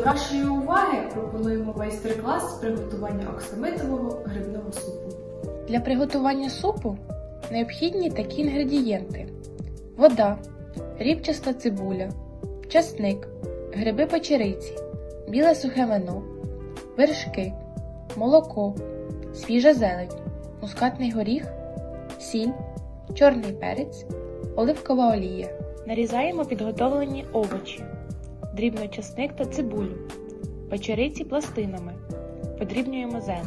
вашої уваги пропонуємо майстер-клас з приготування оксамитового грибного супу. Для приготування супу необхідні такі інгредієнти: вода, рібчаста цибуля, часник, гриби печериці, біле сухе вино, вершки, молоко, свіжа зелень, мускатний горіх, сіль, чорний перець, оливкова олія. Нарізаємо підготовлені овочі, дрібно часник та цибулю, печериці пластинами, подрібнюємо зелень.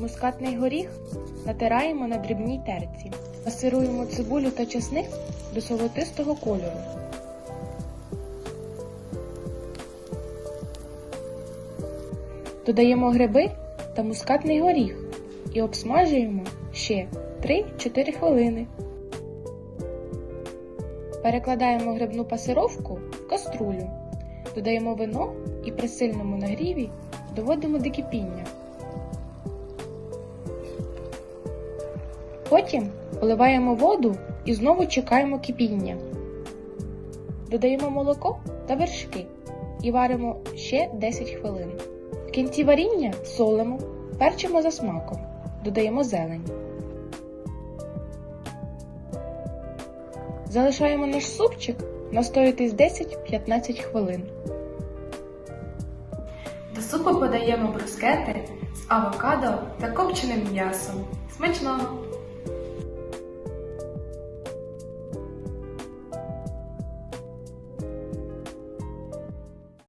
Мускатний горіх натираємо на дрібній терці. Пасируємо цибулю та чесник до солотистого кольору. Додаємо гриби та мускатний горіх і обсмажуємо ще 3-4 хвилини. Перекладаємо грибну пасировку в каструлю, додаємо вино і при сильному нагріві доводимо до кипіння. Потім вливаємо воду і знову чекаємо кипіння. Додаємо молоко та вершки і варимо ще 10 хвилин. В кінці варіння солимо, перчимо за смаком, додаємо зелень. Залишаємо наш супчик настоятись 10-15 хвилин. До супу подаємо брускети з авокадо та копченим м'ясом. Смачного!